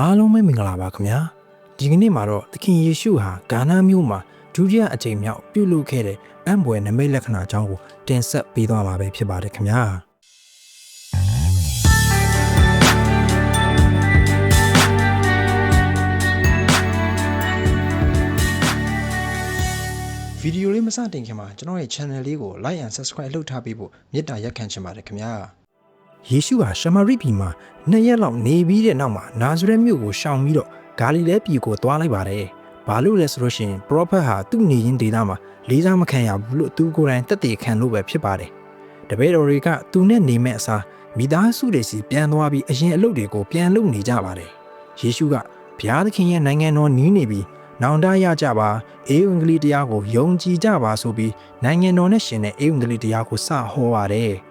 အားလုံးပဲမင်္ဂလာပါခင်ဗျာဒီကနေ့မှာတော့သခင်ယေရှုဟာဂါနာမြို့မှာဒုတိယအကြိမ်မြောက်ပြုလုပ်ခဲ့တဲ့အံ့ဘွယ်နမိတ်လက္ခဏာအကြောင်းကိုတင်ဆက်ပေးသွားမှာပဲဖြစ်ပါတယ်ခင်ဗျာဗီဒီယိုလေးမစတင်ခင်မှာကျွန်တော်ရဲ့ channel လေးကို like and subscribe လုပ်ထားပေးဖို့မေတ္တာရက်ခံချင်ပါတယ်ခင်ဗျာ ယေရှုဟာရှမာရိပြည်မှာနှစ်ရက်လောက်နေပြီးတဲ့နောက်မှာနာဇရက်မြို့ကိုရှောင်ပြီးတော့ဂါလိလဲပြည်ကိုသွားလိုက်ပါတယ်။ဘာလို့လဲဆိုလို့ရှိရင် prophet ဟာသူ့နေရင်းဒေသမှာလေးစားမခံရဘူးလို့သူကိုယ်တိုင်တက်တည်ခံလို့ပဲဖြစ်ပါတယ်။တပည့်တော်တွေကသူနဲ့နေမဲ့အစားမိသားစုတွေစီပြန်သွားပြီးအရင်အလုပ်တွေကိုပြန်လုပ်နေကြပါတယ်။ယေရှုကဘုရားသခင်ရဲ့နိုင်ငံတော်နီးနေပြီးနောင်တရကြပါအေဝံဂေလိတရားကိုယုံကြည်ကြပါဆိုပြီးနိုင်ငံတော်နဲ့ရှင်တဲ့အေဝံဂေလိတရားကိုစဟောပါတယ်။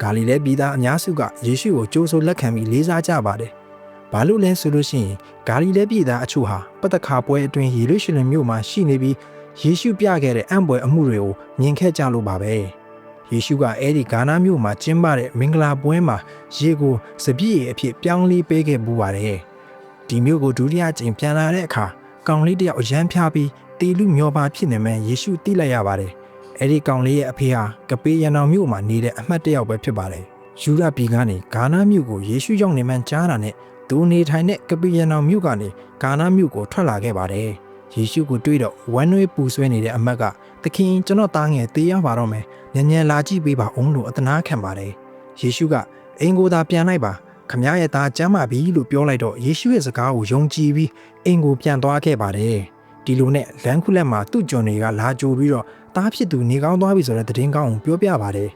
ဂါလိလဲပြည်သားအများစုကယေရှုကိုကြိုးဆိုလက်ခံပြီးလေးစားကြပါတယ်။ဘာလို့လဲဆိုလို့ရှိရင်ဂါလိလဲပြည်သားအချို့ဟာပတ္တခါပွဲအတွင်းယေရုရှလင်မြို့မှာရှိနေပြီးယေရှုပြခဲ့တဲ့အံ့ဘွယ်အမှုတွေကိုမြင်ခဲ့ကြလို့ပါပဲ။ယေရှုကအဲ့ဒီဂါနာမြို့မှာကျင်းပတဲ့မင်္ဂလာပွဲမှာရေကိုစပြည့်အဖြစ်ပြောင်းလဲပေးခဲ့ပူပါတယ်။ဒီမြို့ကိုဒုတိယကြိမ်ပြန်လာတဲ့အခါကောင်လေးတယောက်အရန်ဖျားပြီးတီလူမျောပါဖြစ်နေမှယေရှုသိလိုက်ရပါတယ်။ အဲ့ဒီကောင်လေးရဲ့အဖေဟာကပေးရန်တော်မြို့မှာနေတဲ့အမှတ်တယောက်ပဲဖြစ်ပါတယ်။ယူရပြည်ကနေဂါနာမြို့ကိုယေရှုရောက်နေမှန်းကြားတာနဲ့သူနေထိုင်တဲ့ကပေးရန်တော်မြို့ကနေဂါနာမြို့ကိုထွက်လာခဲ့ပါတယ်။ယေရှုကိုတွေ့တော့ဝမ်းနွေးပူဆွဲနေတဲ့အမတ်ကသခင်ကျွန်တော်သားငယ်တေးရပါတော့မယ်။ညံညံလာကြည့်ပေးပါအောင်လို့အတနာခံပါတယ်။ယေရှုကအင်ကိုသာပြန်လိုက်ပါခမရရဲ့သားကျမ်းမာပြီလို့ပြောလိုက်တော့ယေရှုရဲ့စကားကိုယုံကြည်ပြီးအိမ်ကိုပြန်သွားခဲ့ပါတယ်ဒီလိုနဲ့လမ်းခုလက်မှာသူ့ကျွန်တွေကလာကြိုပြီးတော့ သားဖြစ်သူနေကောင်းသွားပြီဆိုတဲ့သတင်းကောင်းကိုပြောပြပါတယ်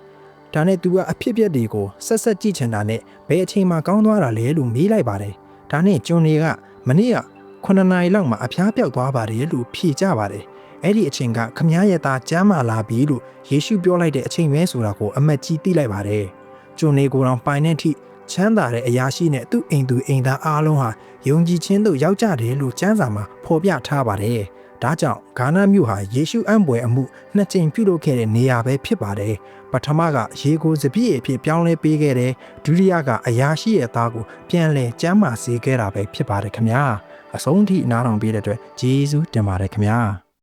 ဒါနဲ့သူကအဖြစ်အပျက်တွေကိုဆက်ဆက်ကြည့်ချင်တာနဲ့ဘယ်အချိန်မှကောင်းသွားတာလဲလို့မေးလိုက်ပါတယ်ဒါနဲ့ကျွန်တွေကမနေ့က9နာရီလောက်မှာအဖျားပြောက်သွားပါတယ်လို့ဖြေကြပါတယ်အဲ့ဒီအချိန်ကခမည်းရဲ့သားကျမ်းမာလာပြီလို့ယေရှုပြောလိုက်တဲ့အချိန်ပဲဆိုတာကိုအမတ်ကြီးသိလိုက်ပါတယ်ကျွန်တွေကိုယ်တော်ပိုင်တဲ့အထိချမ်းသာတဲ့အရာရှိနဲ့သူ့အိမ်သူအိမ်သားအားလုံးဟာယုံကြည်ခြင်းတို့ရောက်ကြတယ်လို့ကျမ်းစာမှာဖော်ပြထားပါတယ်။ ဒါကြောင့်ဂါနာမြို့ဟာယေရှုအံ့ဘွယ်အမှုနှစ်ကြိမ်ပြုလုပ်ခဲ့တဲ့နေရာပဲဖြစ်ပါတယ်။ပထမကရေကိုစပြည့်အဖြစ်ပြောင်းလဲပေးခဲ့တယ်။ဒုတိယကအရာရှိရဲ့သားကိုပြန်လဲကျမ်းမာစေခဲ့တာပဲဖြစ်ပါတယ်ခင်ဗျာ။အဆုံးထိနားထောင်ပေးတဲ့အတွက်ဂျေဇုတင်ပါတယ်ခင်ဗျာ။